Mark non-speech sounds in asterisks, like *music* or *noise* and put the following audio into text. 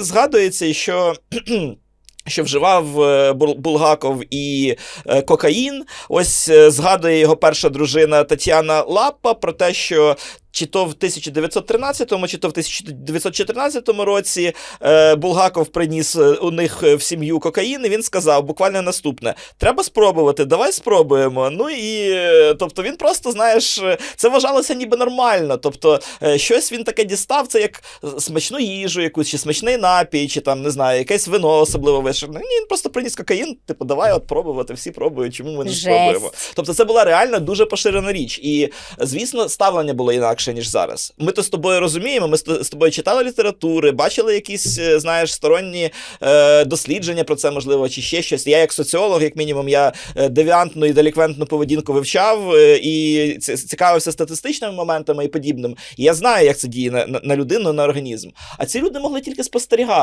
Згадується, що. *clears throat* Що вживав е, Булгаков і е, кокаїн. Ось е, згадує його перша дружина Тетяна Лаппа про те, що чи то в 1913, чи то в 1914 році е, Булгаков приніс е, у них е, в сім'ю кокаїн, і він сказав буквально наступне: треба спробувати, давай спробуємо. Ну і тобто він просто, знаєш, це вважалося ніби нормально. Тобто, щось він таке дістав, це як смачну їжу, якусь, чи смачний напій, чи там не знаю, якесь вино особливо вишерне. Ні, він просто приніс кокаїн, типу, давай от пробувати, всі пробують, чому ми не Жесть. спробуємо. Тобто, це була реально дуже поширена річ. І звісно, ставлення було інакше, ніж зараз. Ми то з тобою розуміємо, ми з тобою читали літератури, бачили якісь, е, знаєш, сторонні е, дослідження про це, можливо, чи ще щось. Я, як соціолог, як мінімум, я е, девіантну і деліквентну поведінку вивчав е, і ці- цікавився статистичними моментами і подібним. І я знаю, як це діє на, на людину, на організм. А ці люди могли тільки спостерігати.